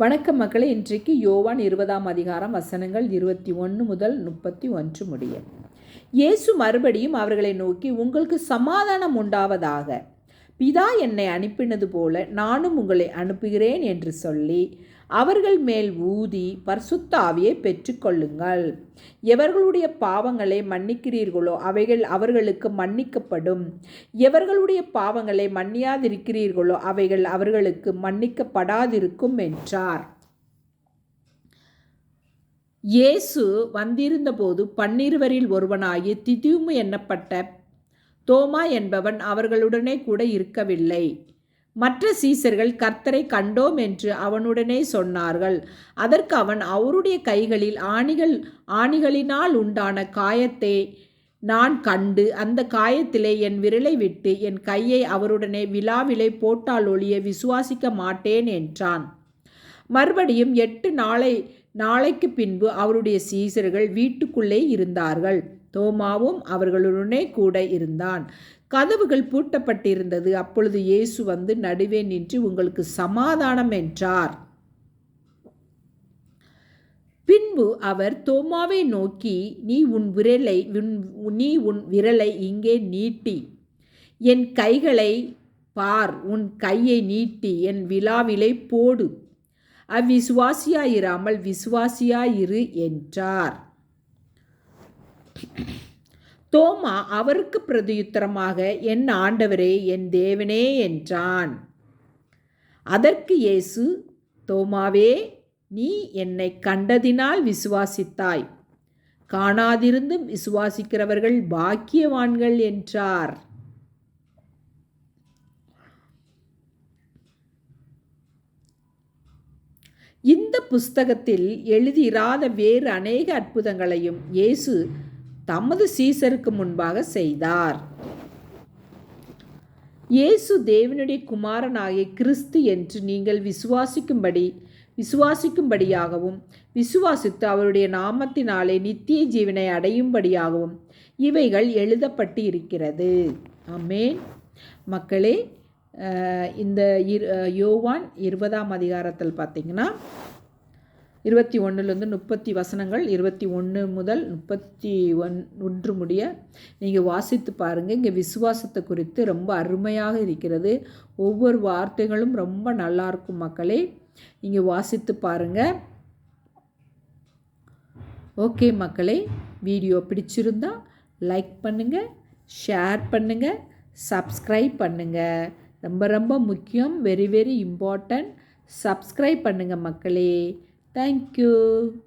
வணக்கம் மக்களே இன்றைக்கு யோவான் இருபதாம் அதிகாரம் வசனங்கள் இருபத்தி ஒன்று முதல் முப்பத்தி ஒன்று முடிய. இயேசு மறுபடியும் அவர்களை நோக்கி உங்களுக்கு சமாதானம் உண்டாவதாக. பிதா என்னை அனுப்பினது போல நானும் உங்களை அனுப்புகிறேன் என்று சொல்லி அவர்கள் மேல் ஊதி பரிசுத்த ஆவியை பெற்றுக்கொள்ளுங்கள். எவர்களுடைய பாவங்களை மன்னிக்கிறீர்களோ அவைகள் அவர்களுக்கு மன்னிக்கப்படும். எவர்களுடைய பாவங்களை மன்னியாதிருக்கிறீர்களோ அவைகள் அவர்களுக்கு மன்னிக்கப்படாதிருக்கும் என்றார். இயேசு வந்திருந்தபோது பன்னிருவரில் ஒருவனாகி திதியுமு எண்ணப்பட்ட தோமா என்பவன் அவர்களுடனே கூட இருக்கவில்லை. மற்ற சீசர்கள் கர்த்தரை கண்டோம் என்று அவனுடனே சொன்னார்கள். அதற்கு அவன் அவருடைய கைகளில் ஆணிகள் ஆணிகளினால் உண்டான காயத்தை நான் கண்டு அந்த காயத்திலே என் விரலை விட்டு என் கையை அவருடனே விழாவிலே போட்டால் ஒழிய விசுவாசிக்க மாட்டேன் என்றான். மறுபடியும் எட்டு நாளை நாளைக்கு பின்பு அவருடைய சீசர்கள் வீட்டுக்குள்ளே இருந்தார்கள். தோமாவும் அவர்களுடனே கூட இருந்தான். கதவுகள் பூட்டப்பட்டிருந்தது. அப்பொழுது இயேசு வந்து நடுவே நின்று உங்களுக்கு சமாதானம் என்றார். பின்பு அவர் தோமாவை நோக்கி நீ உன் விரலை நீ உன் விரலை இங்கே நீட்டி என் கைகளை பார் உன் கையை நீட்டி என் விழாவிலை போடு. அவ்விசுவாசியாயிராமல் விசுவாசியாயிரு என்றார். தோமா அவருக்கு பிரதியுத்தரமாக என் ஆண்டவரே என் தேவனே என்றான். அதற்கு இயேசு தோமாவே நீ என்னை கண்டதினால் விசுவாசித்தாய். காணாதிருந்தும் விசுவாசிக்கிறவர்கள் பாக்கியவான்கள் என்றார். இந்த புஸ்தகத்தில் எழுதியிராத வேறு அநேக அற்புதங்களையும் இயேசு தமது சீசருக்கு முன்பாக செய்தார். இயேசு தேவனுடைய குமாரனாகிய கிறிஸ்து என்று நீங்கள் விசுவாசிக்கும்படி விசுவாசிக்கும்படியாகவும் விசுவாசித்து அவருடைய நாமத்தினாலே நித்திய ஜீவனை அடையும்படியாகவும் இவைகள் எழுதப்பட்டு இருக்கிறது ஆமேன். மக்களே இந்த யோவான் இருபதாம் அதிகாரத்தில் பார்த்திங்கன்னா இருபத்தி ஒன்றுலேருந்து முப்பத்தி வசனங்கள் இருபத்தி ஒன்று முதல் முப்பத்தி ஒன் ஒன்று முடிய நீங்கள் வாசித்து பாருங்கள் இங்கே விசுவாசத்தை குறித்து ரொம்ப அருமையாக இருக்கிறது. ஒவ்வொரு வார்த்தைகளும் ரொம்ப நல்லாயிருக்கும் மக்களே. நீங்கள் வாசித்து பாருங்கள் ஓகே மக்களே வீடியோ பிடிச்சிருந்தா லைக் பண்ணுங்கள் ஷேர் பண்ணுங்கள் சப்ஸ்கிரைப் பண்ணுங்கள் ரொம்ப ரொம்ப முக்கியம் வெரி வெரி இம்பார்ட்டண்ட் சப்ஸ்கிரைப் பண்ணுங்கள் மக்களே. Thank you.